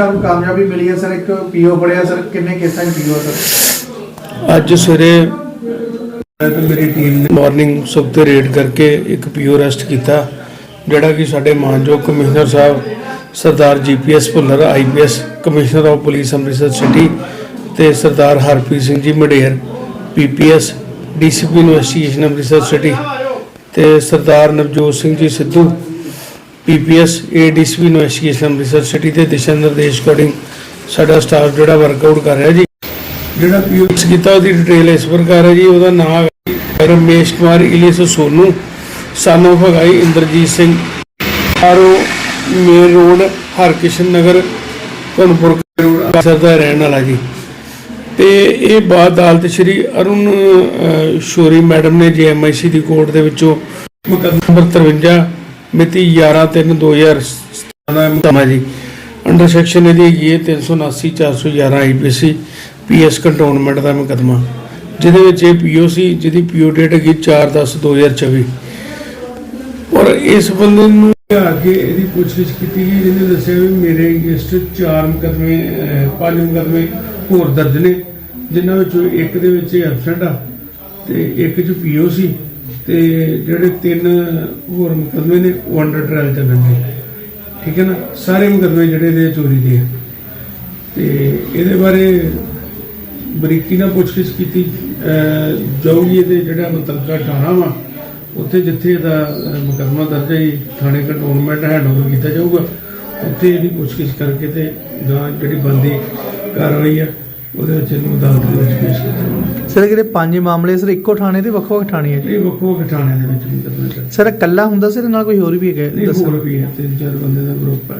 ਤੁਹਾਨੂੰ ਕਾਮਯਾਬੀ ਮਿਲੀ ਹੈ ਸਰ, ਇੱਕ ਪੀਓ ਫੜਿਆ ਸਰ, ਕਿੰਨੇ ਕੇਸਾਂ 'ਚ ਪੀਓ ਸਰ? ਅੱਜ ਸਵੇਰੇ ਮੇਰੀ ਟੀਮ ਨੇ ਮਾਰਨਿੰਗ ਸੁਬਤੇ ਰੇਡ ਕਰਕੇ ਇੱਕ ਪੀਓ ਅਰੈਸਟ ਕੀਤਾ, ਜਿਹੜਾ ਕਿ ਸਾਡੇ ਮਾਨਯੋਗ ਕਮਿਸ਼ਨਰ ਸਾਹਿਬ ਸਰਦਾਰ GPS Bhullar IPS commissioner of police Amritsar city ਤੇ ਸਰਦਾਰ Harpreet Singh ji Mader PPS DCP investigation Amritsar city ਤੇ ਸਰਦਾਰ Navjot Singh ji Sidhu PPS ADCP investigation Amritsar city ਦੇ ਦਿਸ਼ਾ ਨਿਰਦੇਸ਼ ਅਕੋਰਡਿੰਗ ਸਾਡਾ ਸਟਾਫ ਜਿਹੜਾ ਵਰਕਆਊਟ ਕਰ ਰਿਹਾ ਜੀ। ਜਿਹੜਾ ਪੀਓਐਕਸ ਕੀਤਾ ਉਹਦੀ ਡਿਟੇਲ ਇਸ ਪ੍ਰਕਾਰ ਹੈ ਜੀ, ਉਹਦਾ ਨਾਮ ਹੈ ਰਮੇਸ਼ ਕੁਮਾਰ ਇਲੀਸ ਸੋਨੂ ਸਾਨੂੰ ਭਗਾਈ Inderjit Singh. RO main road Harkishan Nagar, Dhanpur road ਦਾ ਰਹਿਣ ਵਾਲਾ ਜੀ। ਤੇ ਇਹ ਬਾਅਦ ਅਦਾਲਤ ਸ਼੍ਰੀ ਅਰੁਣ ਸ਼ੋਰੀ ਮੈਡਮ ਨੇ ਜੀਐਮਆਈਸੀ ਦੀ ਕੋਰਟ ਦੇ ਵਿੱਚੋਂ ਮੁਕੱਦਮਾ ਨੰਬਰ 53 ਮਿਤੀ 11/3/2017 ਦਾ ਮੁਕੱਦਮਾ ਜੀ। ਅੰਡਰ ਸੈਕਸ਼ਨ ਇਹਦੀ ਹੈਗੀ ਹੈ 379 411 ਆਈਪੀਸੀ ਪੀਐਸ ਕੰਟੋਨਮੈਂਟ ਦਾ ਮੁਕੱਦਮਾ। ਜਿਹਦੇ ਵਿੱਚ ਇਹ ਪੀਓਸੀ ਜਿਹਦੀ ਪੀਓ ਡੇਟ ਹੈਗੀ 4/10/2024 ਔਰ ਇਸ ਬੰਦੇ ਨੂੰ ਆ ਕੇ ਇਹਦੀ ਪੁੱਛਗਿੱਛ ਕੀਤੀ ਗਈ, ਜਿਹਨੇ ਦੱਸਿਆ ਵੀ ਮੇਰੇ ਅਗੇਂਸਟ ਚਾਰ ਮੁਕੱਦਮੇ ਪੰਜ ਮੁਕੱਦਮੇ ਹੋਰ ਦਰਜ ਨੇ, ਜਿਨ੍ਹਾਂ ਵਿੱਚੋਂ ਇੱਕ ਦੇ ਵਿੱਚ ਐਬਸੈਂਟ ਆ ਤੇ ਇੱਕ ਚ ਪੀਓਸੀ ਤੇ ਜਿਹੜੇ ਤਿੰਨ ਹੋਰ ਮੁਕੱਦਮੇ ਨੇ ਉਹ ਅੰਡਰ ਟ੍ਰਾਇਲ ਚੱਲਣਗੇ ਠੀਕ ਹੈ ਨਾ? ਸਾਰੇ ਮੁਕੱਦਮੇ ਜਿਹੜੇ ਦੇ ਚੋਰੀ ਦੇ ਆ। ਤੇ ਇਹਦੇ ਬਾਰੇ ਬਰੀਕੀ ਨਾਲ ਪੁੱਛਗਿੱਛ ਕੀਤੀ। ਜਾਊਗੀ ਇਹਦੇ ਜਿਹੜਾ ਮੁਤਲਕਾ ਥਾਣਾ ਵਾ ਉੱਥੇ ਜਿੱਥੇ ਇਹਦਾ ਅਹ, ਮੁਕੱਦਮਾ ਦਰਜ ਹੈ ਜੀ, ਥਾਣੇ ਕੰਟਰੋਲਮੈਂਟ ਹੈਂਡਓਵਰ ਕੀਤਾ ਜਾਊਗਾ। ਉੱਥੇ ਇਹਦੀ ਪੁੱਛਗਿੱਛ ਕਰਕੇ ਤੇ ਜਾਂ ਜਿਹੜੀ ਬੰਦੀ ਕਾਰਵਾਈ ਆ ਉਹਦੇ ਵਿੱਚ ਇਹਨੂੰ ਅਦਾਲਤ ਦੇ ਵਿੱਚ ਪੇਸ਼ ਕੀਤਾ ਸਰ ਜਿਹੜੇ ਪੰਜ ਮਾਮਲੇ ਸਰ ਇੱਕੋ ਥਾਣੇ ਦੇ ਵੱਖ-ਵੱਖ ਥਾਣੇ ਹੈ ਜੀ? ਇਹ ਵੱਖੋ ਵੱਖ ਥਾਣਿਆਂ ਦੇ ਵਿੱਚ ਮੁਕੱਦਮੇ ਸਰ ਇਕੱਲਾ ਹੁੰਦਾ ਸੀ ਤੇ ਨਾਲ ਕੋਈ ਹੋਰ ਵੀ ਹੈਗਾ ਨਹੀਂ ਦੱਸੋ। ਹੋਰ ਵੀ ਹੈ ਤਿੰਨ ਚਾਰ ਬੰਦੇ ਦਾ ਗਰੁੱਪ ਹੈ।